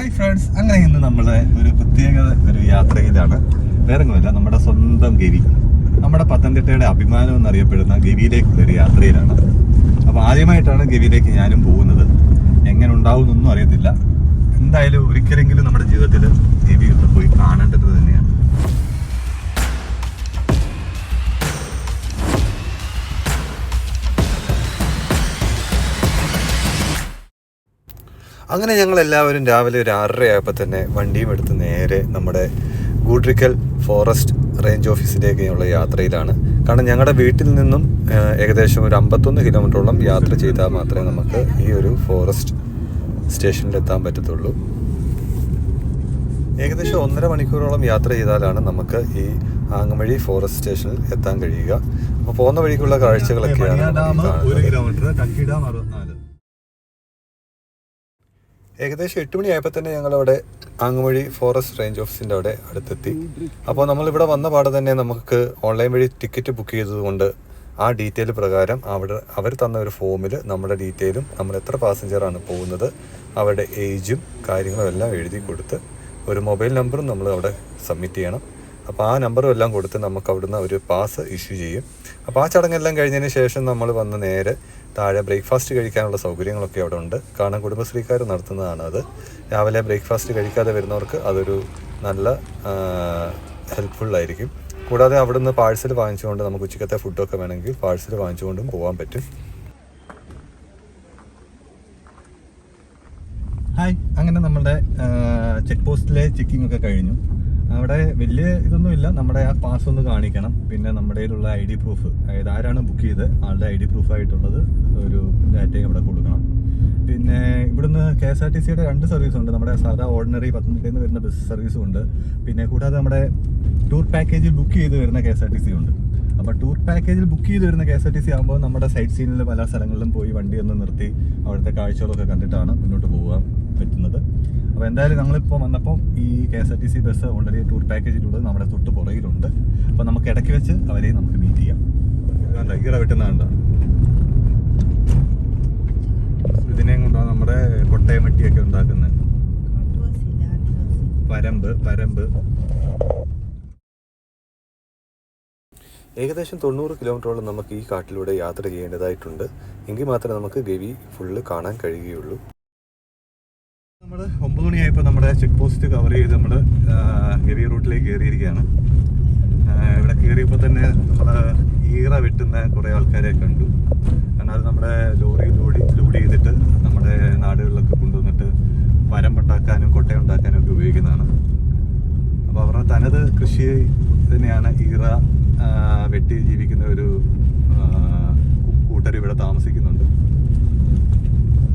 Hi friends അങ്ങനെ ഇന്ന് നമ്മുടെ ഒരു പ്രത്യേക ഒരു യാത്രയിലാണ്. വേറെങ്ങുമല്ല നമ്മുടെ സ്വന്തം ഗവി. നമ്മുടെ പത്തനംതിട്ടയുടെ അഭിമാനം എന്നറിയപ്പെടുന്ന ഗവിയിലേക്കുള്ള ഒരു യാത്രയിലാണ്. അപ്പോൾ ആദ്യമായിട്ടാണ് ഗവിയിലേക്ക് ഞാനും പോകുന്നത്. എങ്ങനെ ഉണ്ടാവും എന്നൊന്നും അറിയത്തില്ല. എന്തായാലും ഒരിക്കലെങ്കിലും നമ്മുടെ ജീവിതത്തിൽ ഗവി ഒന്ന് പോയി കാണേണ്ടത് തന്നെയാണ്. അങ്ങനെ ഞങ്ങൾ എല്ലാവരും രാവിലെ ഒരു ആറരയായപ്പോൾ തന്നെ വണ്ടിയും എടുത്ത് നേരെ നമ്മുടെ ഗൂഡ്രിക്കൽ ഫോറസ്റ്റ് റേഞ്ച് ഓഫീസിലേക്കുള്ള യാത്രയിലാണ്. കാരണം ഞങ്ങളുടെ വീട്ടിൽ നിന്നും ഏകദേശം ഒരു അമ്പത്തൊന്ന് കിലോമീറ്ററോളം യാത്ര ചെയ്താൽ മാത്രമേ നമുക്ക് ഈ ഒരു ഫോറസ്റ്റ് സ്റ്റേഷനിലെത്താൻ പറ്റത്തുള്ളൂ. ഏകദേശം ഒന്നര മണിക്കൂറോളം യാത്ര ചെയ്താലാണ് നമുക്ക് ഈ ആങ്ങമഴി ഫോറസ്റ്റ് സ്റ്റേഷനിൽ എത്താൻ കഴിയുക. അപ്പോൾ പോകുന്ന വഴിക്കുള്ള കാഴ്ചകളൊക്കെയാണ് കിലോമീറ്റർ കാണുന്നത്. ഏകദേശം എട്ട് മണിയായപ്പോൾ തന്നെ ഞങ്ങളവിടെ ആങ്ങുവഴി ഫോറസ്റ്റ് റേഞ്ച് ഓഫീസിന്റെ അവിടെ അടുത്തെത്തി. അപ്പോൾ നമ്മളിവിടെ വന്ന പാടെ തന്നെ നമുക്ക് ഓൺലൈൻ വഴി ടിക്കറ്റ് ബുക്ക് ചെയ്തതുകൊണ്ട് ആ ഡീറ്റെയിൽ പ്രകാരം അവിടെ അവർ തന്ന ഒരു ഫോമിൽ നമ്മുടെ ഡീറ്റെയിലും നമ്മൾ എത്ര പാസഞ്ചറാണ് പോകുന്നത് അവരുടെ ഏജും കാര്യങ്ങളും എല്ലാം എഴുതി കൊടുത്ത് ഒരു മൊബൈൽ നമ്പറും നമ്മൾ അവിടെ സബ്മിറ്റ് ചെയ്യണം. അപ്പോൾ ആ നമ്പറും എല്ലാം കൊടുത്ത് നമുക്ക് അവിടുന്ന് ഒരു പാസ് ഇഷ്യൂ ചെയ്യും. അപ്പോൾ ആ ചടങ്ങെല്ലാം കഴിഞ്ഞതിന് ശേഷം നമ്മൾ വന്ന് നേരെ താഴെ ബ്രേക്ക്ഫാസ്റ്റ് കഴിക്കാനുള്ള സൗകര്യങ്ങളൊക്കെ അവിടെ ഉണ്ട്. കാരണം കുടുംബശ്രീക്കാർ നടത്തുന്നതാണ് അത്. രാവിലെ ബ്രേക്ക്ഫാസ്റ്റ് കഴിക്കാതെ വരുന്നവർക്ക് അതൊരു നല്ല ഹെൽപ്ഫുൾ ആയിരിക്കും. കൂടാതെ അവിടുന്ന് പാഴ്സൽ വാങ്ങിച്ചുകൊണ്ട് നമുക്ക് ഉച്ചക്കത്തെ ഫുഡൊക്കെ വേണമെങ്കിൽ പാഴ്സൽ വാങ്ങിച്ചുകൊണ്ടും പോകാൻ പറ്റും. ഹായ്. അങ്ങനെ നമ്മളുടെ ചെക്ക് പോസ്റ്റിലെ ചെക്കിംഗ് ഒക്കെ കഴിഞ്ഞു. അവിടെ വലിയ ഇതൊന്നും ഇല്ല. നമ്മുടെ ആ പാസ് ഒന്ന് കാണിക്കണം. പിന്നെ നമ്മുടെ കയ്യിലുള്ള ഐ ഡി പ്രൂഫ് അതായത് ആരാണ് ബുക്ക് ചെയ്ത് ആളുടെ ഐ ഡി പ്രൂഫ് ആയിട്ടുള്ളത് ഒരു ഡാറ്റയും അവിടെ കൊടുക്കണം. പിന്നെ ഇവിടുന്ന് കെ എസ് ആർ ടി സിയുടെ രണ്ട് സർവീസ് ഉണ്ട്. നമ്മുടെ സാധാ ഓർഡിനറി പത്തനംതിട്ടയിൽ നിന്ന് വരുന്ന ബസ് സർവീസും ഉണ്ട്. പിന്നെ കൂടാതെ നമ്മുടെ ടൂർ പാക്കേജിൽ ബുക്ക് ചെയ്ത് വരുന്ന K S R T C ഉണ്ട് അപ്പോൾ ടൂർ പാക്കേജിൽ ബുക്ക് ചെയ്ത് വരുന്ന K S R T C ആകുമ്പോൾ നമ്മുടെ സൈറ്റ് സീനിൽ പല സ്ഥലങ്ങളിലും പോയി വണ്ടി ഒന്ന് നിർത്തി അവിടുത്തെ കാഴ്ചകളൊക്കെ കണ്ടിട്ടാണ് മുന്നോട്ട് പോകാൻ പറ്റുന്നത്. അപ്പോൾ എന്തായാലും ഞങ്ങളിപ്പോൾ വന്നപ്പോൾ ഈ K S R T C bus already tour പാക്കേജിലുള്ളത് നമ്മുടെ തൊട്ട് പുറകിലുണ്ട്. അപ്പോൾ നമുക്ക് ഇടയ്ക്ക് വെച്ച് അവരെ നമുക്ക് മീറ്റ് ചെയ്യാം. കണ്ട ഈറ വെട്ടുന്നതുണ്ടോ ഇതിനെയും കൊണ്ടാണ് നമ്മുടെ കൊട്ടയമട്ടിയൊക്കെ ഉണ്ടാക്കുന്നത്. പരമ്പ് പരമ്പ് ഏകദേശം തൊണ്ണൂറ് കിലോമീറ്ററോളം നമുക്ക് ഈ കാട്ടിലൂടെ യാത്ര ചെയ്യേണ്ടതായിട്ടുണ്ട്. എങ്കിൽ മാത്രമേ നമുക്ക് ഗവി ഫുള്ള് കാണാൻ കഴിയുകയുള്ളൂ. നമ്മൾ ഒമ്പത് മണിയായപ്പോൾ നമ്മുടെ ചെക്ക് പോസ്റ്റ് കവർ ചെയ്ത് നമ്മൾ ഗവി റൂട്ടിലേക്ക് കയറിയിരിക്കുകയാണ്. ഇവിടെ കയറിയപ്പോൾ തന്നെ നമ്മൾ ഈറ വെട്ടുന്ന കുറേ ആൾക്കാരെ കണ്ടു. കാരണം അത് നമ്മുടെ ലോറി ലോഡി ലോഡ് ചെയ്തിട്ട് നമ്മുടെ നാടുകളിലൊക്കെ കൊണ്ടുവന്നിട്ട് പരമ്പുണ്ടാക്കാനും കൊട്ടയുണ്ടാക്കാനും ഒക്കെ ഉപയോഗിക്കുന്നതാണ്. അപ്പോൾ അവരുടെ തനത് കൃഷി തന്നെയാണ് ഈറ വെട്ടി ജീവിക്കുന്ന ഒരു കൂട്ടർ ഇവിടെ താമസിക്കുന്നുണ്ട്.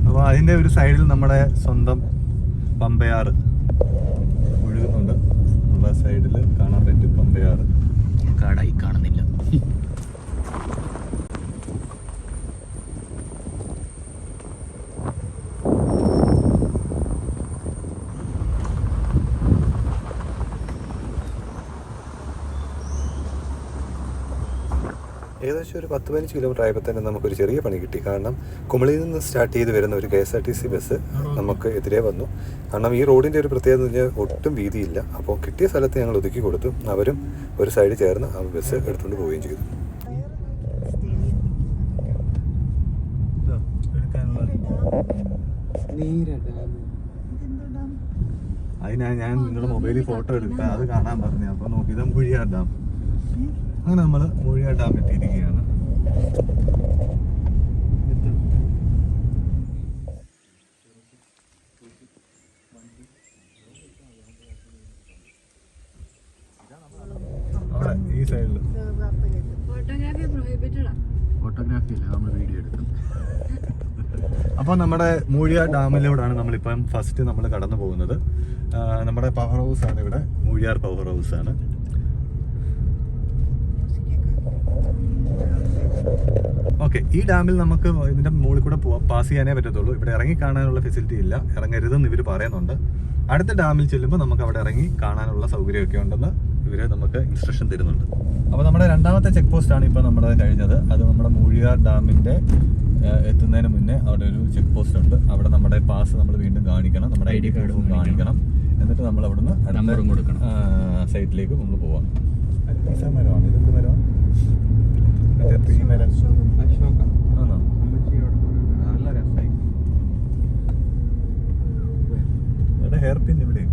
അപ്പോൾ അതിന്റെ ഒരു സൈഡിൽ നമ്മുടെ സ്വന്തം പമ്പയാറ് ഒഴുകുന്നുണ്ട്. നമ്മുടെ സൈഡിൽ കാണാൻ പറ്റും പമ്പയാറ്. കാടായി കാണുന്നില്ല. ഏകദേശം ഒരു പത്ത് പതിനഞ്ച് കിലോമീറ്റർ ആയപ്പോൾ തന്നെ നമുക്കൊരു ചെറിയ പണി കിട്ടി. കാരണം കുമളിയിൽ നിന്ന് സ്റ്റാർട്ട് ചെയ്ത് വരുന്ന ഒരു K S R T C bus നമുക്ക് എതിരെ വന്നു. കാരണം ഈ റോഡിന്റെ ഒരു പ്രത്യേകത എന്ന് പറഞ്ഞാൽ ഒട്ടും വീതിയില്ല. അപ്പോൾ കിട്ടിയ സ്ഥലത്ത് ഞങ്ങൾ ഒതുക്കി കൊടുത്തു. അവരും ഒരു സൈഡ് ചേർന്ന് ആ ബസ് എടുത്തുകൊണ്ട് പോവുകയും ചെയ്തു. അതിനാ ഞാൻ നിങ്ങളുടെ മൊബൈലിൽ ഫോട്ടോ എടുക്കാം അത് കാണാൻ പറഞ്ഞു. അപ്പൊ നോക്കി ഇത് മൂഴിയാർ ഡാം. അങ്ങനെ നമ്മൾ മൂഴിയാർ ഡാം എത്തിയിരിക്കുകയാണ്. അവിടെ ഈ സൈഡിൽ ഫോട്ടോഗ്രാഫി പ്രൊഹിബിറ്റഡ് ഫോട്ടോഗ്രാഫി അല്ല നമ്മൾ വീഡിയോ എടുക്കും. അപ്പോൾ നമ്മുടെ മൂഴിയ ഡാമിലൂടെയാണ് നമ്മളിപ്പം ഫസ്റ്റ് നമ്മൾ കടന്നു പോകുന്നത് നമ്മുടെ പവർ ഹൗസ് ആണ് ഇവിടെ. മൂഴിയാർ പവർ ഹൗസ് ആണ്. ഓക്കെ ഈ ഡാമിൽ നമുക്ക് ഇതിന്റെ മുകളിൽ കൂടെ പാസ് ചെയ്യാനേ പറ്റത്തുള്ളൂ. ഇവിടെ ഇറങ്ങി കാണാനുള്ള ഫെസിലിറ്റി ഇല്ല. ഇറങ്ങരുതെന്ന് ഇവർ പറയുന്നുണ്ട്. അടുത്ത ഡാമിൽ ചെല്ലുമ്പോൾ നമുക്ക് അവിടെ ഇറങ്ങി കാണാനുള്ള സൗകര്യമൊക്കെ ഉണ്ടെന്ന് ഇവർ നമുക്ക് ഇൻസ്ട്രക്ഷൻ തരുന്നുണ്ട്. അപ്പോൾ നമ്മുടെ രണ്ടാമത്തെ ചെക്ക് പോസ്റ്റ് ആണ് ഇപ്പോൾ നമ്മുടെ കഴിഞ്ഞത്. അത് നമ്മുടെ മൂഴിയാർ ഡാമിന്റെ എത്തുന്നതിന് മുന്നേ അവിടെ ഒരു ചെക്ക് പോസ്റ്റ് ഉണ്ട്. അവിടെ നമ്മുടെ പാസ് നമ്മൾ വീണ്ടും കാണിക്കണം. നമ്മുടെ ഐ ഡി കാർഡ് കാണിക്കണം. എന്നിട്ട് നമ്മൾ അവിടുന്ന് കൊടുക്കണം. സൈറ്റിലേക്ക് നമ്മൾ പോവാം. മരമാണ് ഇതെന്ത് മരമാണ്? ട്രീ മരം ആണോ നല്ല രസമായി ഇവിടെ ഹെയർ പിൻ ഇവിടെ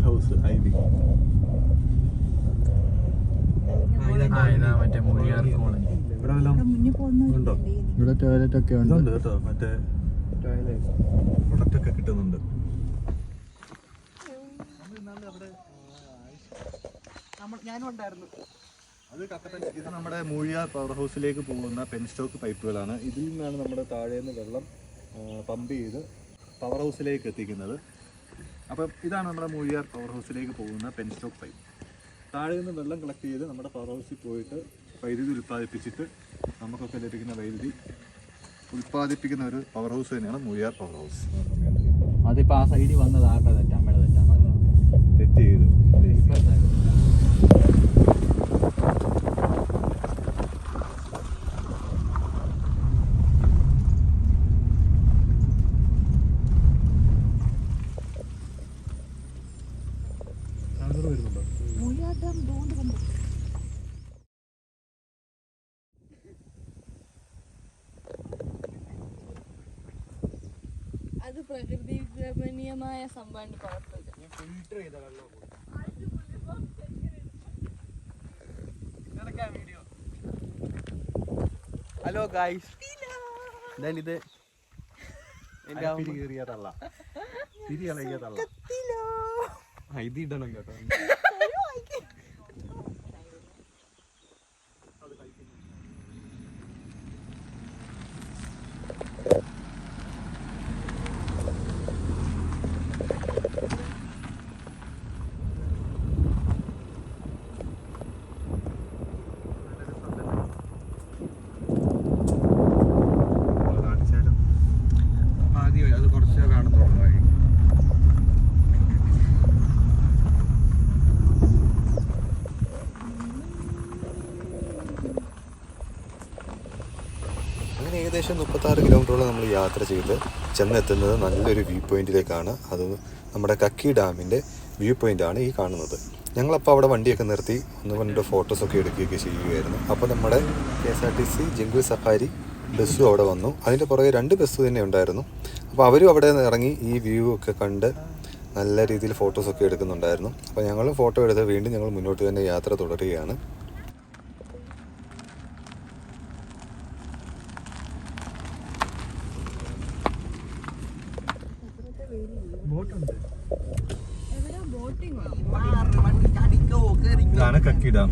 ഹൗസ് ബി മറ്റേ മൂഴിയാർ കോളനി. ഇവിടെ വല്ലതും ഉണ്ടോ? ഇവിടെ ടോയ്ലറ്റ് ഒക്കെ ഉണ്ട്. കേട്ടോ മറ്റേ പ്രൊഡക്റ്റ് ഒക്കെ കിട്ടുന്നുണ്ട്. അത് കട്ടപ്പന ഇത് നമ്മുടെ മൂഴിയ പവർ ഹൗസിലേക്ക് പോകുന്ന പെൻ സ്റ്റോക്ക് പൈപ്പുകളാണ് ഇതിൽ നിന്നാണ് നമ്മുടെ താഴെ നിന്ന് വെള്ളം പമ്പ് ചെയ്ത് പവർ ഹൗസിലേക്ക് എത്തിക്കുന്നത്. അപ്പം ഇതാണ് നമ്മുടെ മൂഴിയാർ പവർ ഹൗസിലേക്ക് പോകുന്ന പെൻ സ്റ്റോക്ക് പൈപ്പ് താഴെ നിന്ന് വെള്ളം കളക്ട് ചെയ്ത് നമ്മുടെ പവർ ഹൗസിൽ പോയിട്ട് വൈദ്യുതി ഉൽപ്പാദിപ്പിച്ചിട്ട് നമുക്കൊക്കെ ലഭിക്കുന്ന വൈദ്യുതി ഉൽപ്പാദിപ്പിക്കുന്ന ഒരു പവർ ഹൗസ് തന്നെയാണ് മൂയാർ പവർ ഹൗസ് അതിപ്പോൾ ആ സൈഡിൽ വന്നത് ആരുടെ തെറ്റാ? അമ്മയുടെ തെറ്റാ? തെറ്റ് ചെയ്തു. പ്രകൃതി രമണീയമായ സംഭവമാണ് കുഴപ്പമില്ല. ഹലോ ഗായ്സ് ഇത് എന്റെ പിരി ഇളകിയതല്ല ഇത് ഇടണം കേട്ടോ കാണിച്ചാലും ആദ്യം അത് കുറച്ച് കാണത്തുള്ളൂ വഴി അങ്ങനെ ഏകദേശം മുപ്പത്താറ് കിലോമീറ്ററോളം നമ്മൾ യാത്ര ചെയ്ത് ചെന്നെത്തുന്നത് നല്ലൊരു വ്യൂ പോയിന്റിലേക്കാണ് അത് നമ്മുടെ കക്കി ഡാമിന്റെ വ്യൂ പോയിന്റാണ് ഈ കാണുന്നത്. ഞങ്ങളപ്പോൾ അവിടെ വണ്ടിയൊക്കെ നിർത്തി ഒന്ന് രണ്ട് ഫോട്ടോസൊക്കെ എടുക്കുകയൊക്കെ ചെയ്യുകയായിരുന്നു. അപ്പോൾ നമ്മുടെ K S R T C jungle safari ബസ്സും അവിടെ വന്നു. അതിന്റെ പുറകെ രണ്ട് ബസ് തന്നെ ഉണ്ടായിരുന്നു. അപ്പോൾ അവരും അവിടെ ഇറങ്ങി ഈ വ്യൂ ഒക്കെ കണ്ട് നല്ല രീതിയിൽ ഫോട്ടോസൊക്കെ എടുക്കുന്നുണ്ടായിരുന്നു. അപ്പോൾ ഞങ്ങളും ഫോട്ടോ എടുത്ത് വീണ്ടും ഞങ്ങൾ മുന്നോട്ട് തന്നെ യാത്ര തുടരുകയാണ്. കക്കി ഡാം.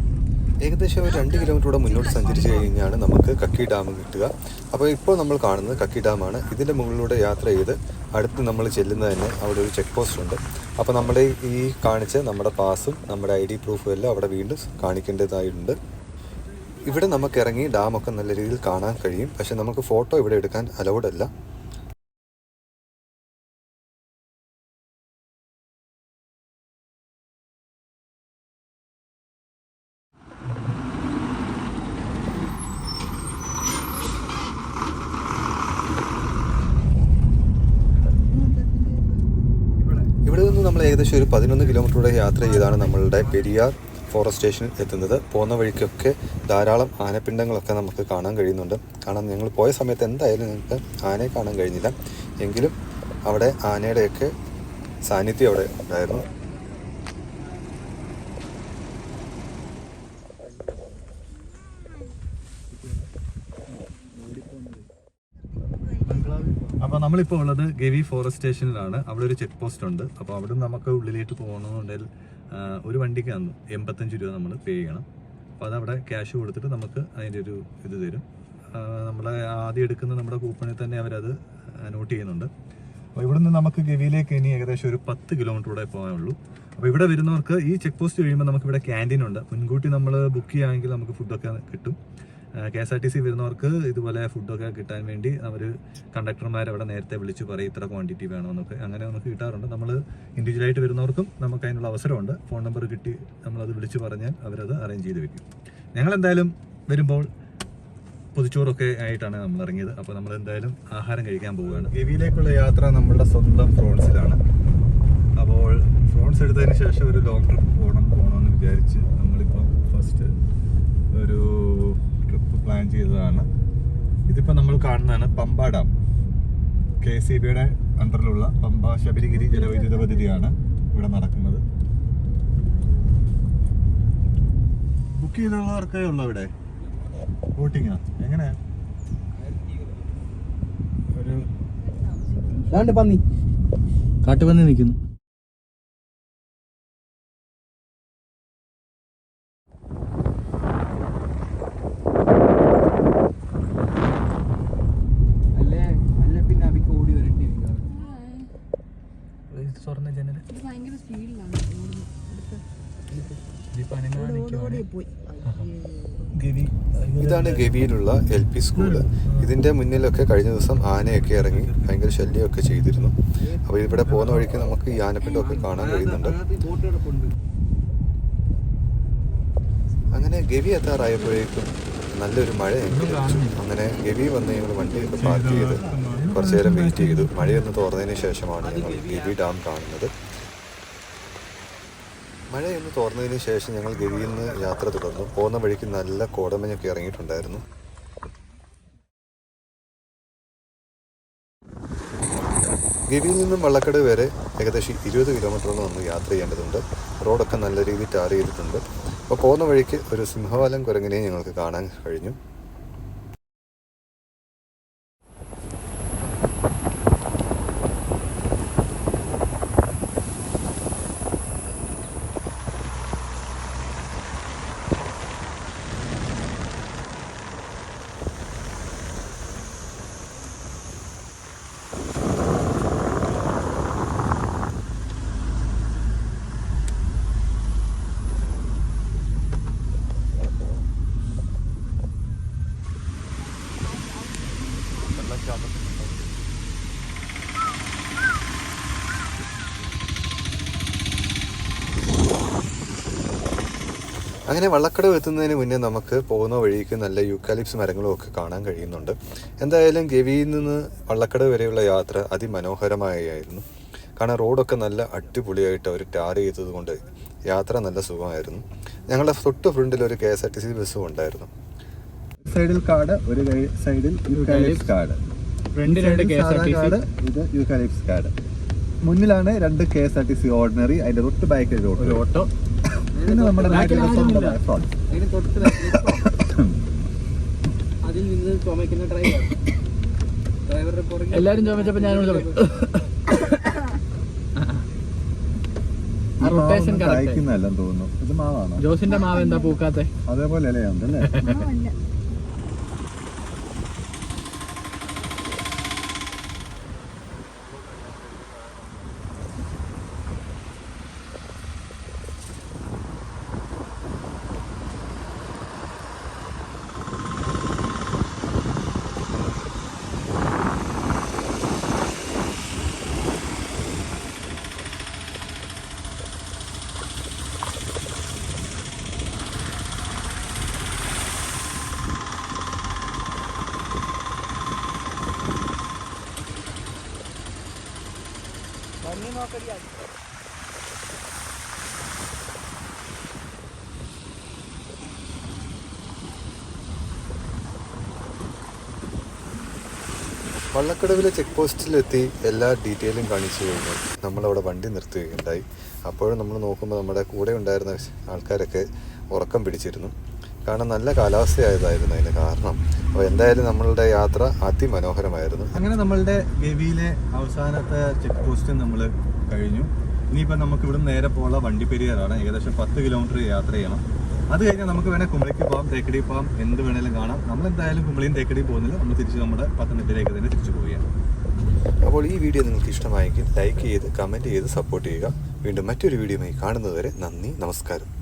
ഏകദേശം ഒരു രണ്ട് കിലോമീറ്ററോടെ മുന്നോട്ട് സഞ്ചരിച്ച് കഴിഞ്ഞാണ് നമുക്ക് കക്കി ഡാം കിട്ടുക. അപ്പോൾ ഇപ്പോൾ നമ്മൾ കാണുന്നത് കക്കി ഡാമാണ്. ഇതിന്റെ മുകളിലൂടെ യാത്ര ചെയ്ത് അടുത്ത് നമ്മൾ ചെല്ലുന്നത് തന്നെ അവിടെ ഒരു ചെക്ക് പോസ്റ്റ് ഉണ്ട്. അപ്പോൾ നമ്മുടെ ഈ കാണിച്ച നമ്മുടെ പാസും നമ്മുടെ ഐ ഡി പ്രൂഫും എല്ലാം അവിടെ വീണ്ടും കാണിക്കേണ്ടതായിട്ടുണ്ട്. ഇവിടെ നമുക്ക് ഇറങ്ങി ഡാമൊക്കെ നല്ല രീതിയിൽ കാണാൻ കഴിയും. പക്ഷേ നമുക്ക് ഫോട്ടോ ഇവിടെ എടുക്കാൻ അലൗഡ് അല്ല ഇവിടെ നിന്ന് ഏകദേശം ഒരു പതിനൊന്ന് കിലോമീറ്ററുടെ യാത്ര ചെയ്താണ് നമ്മളുടെ പെരിയാർ ഫോറസ്റ്റ് സ്റ്റേഷനിൽ എത്തുന്നത്. പോകുന്ന വഴിക്കൊക്കെ ധാരാളം ആനപ്പിണ്ടങ്ങളൊക്കെ നമുക്ക് കാണാൻ കഴിയുന്നുണ്ട്. കാരണം ഞങ്ങൾ പോയ സമയത്ത് എന്തായാലും ഞങ്ങൾക്ക് ആനയെ കാണാൻ കഴിഞ്ഞില്ല. എങ്കിലും അവിടെ ആനയുടെയൊക്കെ സാന്നിധ്യം അവിടെ ഉണ്ടായിരുന്നു അപ്പോൾ നമ്മളിപ്പോൾ ഉള്ളത് ഗവി ഫോറസ്റ്റ് സ്റ്റേഷനിലാണ് അവിടെ ഒരു ചെക്ക് പോസ്റ്റ് ഉണ്ട്. അപ്പോൾ അവിടെ നമുക്ക് ഉള്ളിലേക്ക് പോകണമെന്നുണ്ടെങ്കിൽ ഒരു വണ്ടിക്ക് തന്നു എൺപത്തഞ്ച് രൂപ നമ്മൾ പേ ചെയ്യണം. അപ്പോൾ അതവിടെ ക്യാഷ് കൊടുത്തിട്ട് നമുക്ക് അതിന്റെ ഒരു ഇത് തരും. നമ്മളെ ആദ്യം എടുക്കുന്ന നമ്മുടെ കൂപ്പണിൽ തന്നെ അവരത് നോട്ട് ചെയ്യുന്നുണ്ട്. അപ്പോൾ ഇവിടുന്ന് നമുക്ക് ഗവിയിലേക്ക് ഇനി ഏകദേശം ഒരു പത്ത് കിലോമീറ്റർ കൂടെ പോകാനുള്ളൂ. അപ്പോൾ ഇവിടെ വരുന്നവർക്ക് ഈ ചെക്ക് പോസ്റ്റ് കഴിയുമ്പോൾ നമുക്ക് ഇവിടെ ക്യാന്റീൻ ഉണ്ട്. മുൻകൂട്ടി നമ്മൾ ബുക്ക് ചെയ്യുകയാണെങ്കിൽ നമുക്ക് ഫുഡൊക്കെ കിട്ടും. K S R T C വരുന്നവർക്ക് ഇതുപോലെ ഫുഡൊക്കെ കിട്ടാൻ വേണ്ടി അവർ കണ്ടക്ടർമാർ അവിടെ നേരത്തെ വിളിച്ച് പറയും ഇത്ര ക്വാണ്ടിറ്റി വേണമെന്നൊക്കെ അങ്ങനെ നമുക്ക് കിട്ടാറുണ്ട്. നമ്മൾ ഇൻഡിവിജ്വലായിട്ട് വരുന്നവർക്കും നമുക്ക് അതിനുള്ള അവസരമുണ്ട്. ഫോൺ നമ്പർ കിട്ടി നമ്മളത് വിളിച്ച് പറഞ്ഞാൽ അവരത് അറേഞ്ച് ചെയ്ത് വെക്കും. ഞങ്ങൾ എന്തായാലും വരുമ്പോൾ പൊതിച്ചോറൊക്കെ ആയിട്ടാണ് നമ്മൾ ഇറങ്ങിയത്. അപ്പോൾ നമ്മൾ എന്തായാലും ആഹാരം കഴിക്കാൻ പോവുകയാണ്. ഗവിയിലേക്കുള്ള യാത്ര നമ്മളുടെ സ്വന്തം ഫ്രോൺസിലാണ്. അപ്പോൾ ഫ്രോൺസ് എടുത്തതിന് ശേഷം ഒരു ലോങ് ട്രിപ്പ് പോകണം പോകണമെന്ന് വിചാരിച്ച് നമ്മളിപ്പോൾ ഫസ്റ്റ് ഒരു പ്ലാൻ ചെയ്തതാണ്. ഇതിപ്പോൾ നമ്മൾ കാണുന്നതാണ് പമ്പ ഡാം. കെ സി ബിയുടെ അണ്ടറിലുള്ള പമ്പ ശബരിഗിരി ജലവൈദ്യുത പദ്ധതിയാണ് ഇവിടെ നടക്കുന്നത്. ബുക്ക് ചെയ്തുള്ളവർക്കേ ഉള്ളൂ ഇവിടെ ബോട്ടിങ്ങാ എങ്ങനെ? ഒരു പന്നി. കാട്ടുപന്നി നിൽക്കുന്നു അല്ലേ അല്ല പിന്നെ അവിക്ക് ഓടി വരേണ്ടി തുറന്ന ജനൽ ഇത് ഭയങ്കര സ്പീഡിലാണ് ഓടുന്നത്. അടുത്ത്. ഇതിപ്പോ അനങ്ങാതെ ജനൽ ഇതാണ് ഗവിയിലുള്ള എൽ പി സ്കൂൾ. ഇതിന്റെ മുന്നിലൊക്കെ കഴിഞ്ഞ ദിവസം ആനയൊക്കെ ഇറങ്ങി ഭയങ്കര ശല്യമൊക്കെ ചെയ്തിരുന്നു. അപ്പോൾ ഇവിടെ പോകുന്ന വഴിക്ക് നമുക്ക് ഈ ആനപ്പിണ്ടമൊക്കെ കാണാൻ കഴിയുന്നുണ്ട്. അങ്ങനെ ഗവി എത്താറായപ്പോഴേക്കും നല്ലൊരു മഴ അങ്ങനെ ഗവി വന്ന് ഞങ്ങൾ വണ്ടിയൊക്കെ പാർക്ക് ചെയ്ത് കുറച്ചു നേരം വെയിറ്റ് ചെയ്തു. മഴയൊന്ന് തോർന്നതിന് ശേഷമാണ് ഞങ്ങൾ ഗവി ഡാം കാണുന്നത്. മഴയൊന്ന് തോർന്നതിന് ശേഷം ഞങ്ങൾ ഗവിയിൽ നിന്ന് യാത്ര തുടർന്നു. പോകുന്ന വഴിക്ക് നല്ല കോടമഞ്ഞൊക്കെ ഇറങ്ങിയിട്ടുണ്ടായിരുന്നു. ഗവിയിൽ നിന്നും വള്ളക്കട് വരെ ഏകദേശം ഇരുപത് കിലോമീറ്ററോളം നമ്മൾ യാത്ര ചെയ്യേണ്ടതുണ്ട്. റോഡൊക്കെ നല്ല രീതിയിൽ ടാർ ചെയ്തിട്ടുണ്ട്. അപ്പോൾ പോകുന്ന വഴിക്ക് ഒരു സിംഹവാലം കുരങ്ങനെയും ഞങ്ങൾക്ക് കാണാൻ കഴിഞ്ഞു. അങ്ങനെ വള്ളക്കടവ് എത്തുന്നതിന് മുന്നേ നമുക്ക് പോകുന്ന വഴിക്ക് നല്ല യൂക്കാലിപ്സ് മരങ്ങളും ഒക്കെ കാണാൻ കഴിയുന്നുണ്ട്. എന്തായാലും ഗവിയിൽ നിന്ന് വള്ളക്കടവ് വരെയുള്ള യാത്ര അതിമനോഹരമായിരുന്നു. കാരണം റോഡൊക്കെ നല്ല അടിപൊളിയായിട്ട് അവർ ടാർ ചെയ്തത് കൊണ്ട് യാത്ര നല്ല സുഖമായിരുന്നു. ഞങ്ങളുടെ തൊട്ട് ഫ്രണ്ടിൽ ഒരു K S R T C ബസ്സും ഉണ്ടായിരുന്നു. സൈഡിൽ കാട് ഒരു സൈഡിൽ യൂക്കാലിപ്സ് കാട്. ഫ്രണ്ട് രണ്ട് K S R T C. ഇത് യൂക്കാലിപ്സ് കാട്. മുന്നിലാണ് രണ്ട് K S R T C ordinary അതിന്റെ തൊട്ട് ബാക്കിൽ ഒരു ഓട്ടോ. പിന്നെ നമ്മുടെ അതിൽ നിന്ന് ചുമക്കുന്ന ഡ്രൈവർ ഡ്രൈവറുടെ എല്ലാരും ചോദിച്ചപ്പോ കറക്റ്റ് കായ്ക്കുന്നതല്ലെന്ന് തോന്നുന്നു. ഇത് മാവാണോ? ജോസിന്റെ മാവ് എന്താ പൂക്കാത്തെ? അതേപോലെ അല്ലേ ഇലയുണ്ടല്ലേ ആ, ഉണ്ട്. വള്ളക്കടവിലെ ചെക്ക് പോസ്റ്റിലെത്തി എല്ലാ ഡീറ്റെയിലും കാണിച്ചു കഴിഞ്ഞു നമ്മളവിടെ വണ്ടി നിർത്തുകയുണ്ടായി അപ്പോഴും നമ്മൾ നോക്കുമ്പോൾ നമ്മുടെ കൂടെ ഉണ്ടായിരുന്ന ആൾക്കാരൊക്കെ ഉറക്കം പിടിച്ചിരുന്നു കാരണം നല്ല കാലാവസ്ഥയായതായിരുന്നു അതിന് കാരണം. അപ്പോൾ എന്തായാലും നമ്മളുടെ യാത്ര അതിമനോഹരമായിരുന്നു. അങ്ങനെ നമ്മളുടെ ഗവിയിലെ അവസാനത്തെ ചെക്ക് പോസ്റ്റ് നമ്മൾ കഴിഞ്ഞു. ഇനിയിപ്പോൾ നമുക്ക് ഇവിടെ നേരെ പോകാനുള്ള വണ്ടിപ്പെരിയാറാണ് ഏകദേശം പത്ത് കിലോമീറ്റർ യാത്ര ചെയ്യണം. അത് കഴിഞ്ഞാൽ നമുക്ക് വേണേൽ കുമളിക്ക് പോകാം തേക്കടി പോകാം എന്ത് വേണേലും കാണാം. നമ്മൾ എന്തായാലും കുമളിയും തേക്കടിയും പോകുന്നില്ല. നമ്മൾ തിരിച്ച് നമ്മുടെ പത്തനംതിട്ടയിലേക്ക് തന്നെ തിരിച്ചു പോവുകയാണ്. അപ്പോൾ ഈ വീഡിയോ നിങ്ങൾക്ക് ഇഷ്ടമായെങ്കിൽ ലൈക്ക് ചെയ്ത് കമന്റ് ചെയ്ത് സപ്പോർട്ട് ചെയ്യുക. വീണ്ടും മറ്റൊരു വീഡിയോയുമായി കാണുന്നതുവരെ നന്ദി നമസ്കാരം.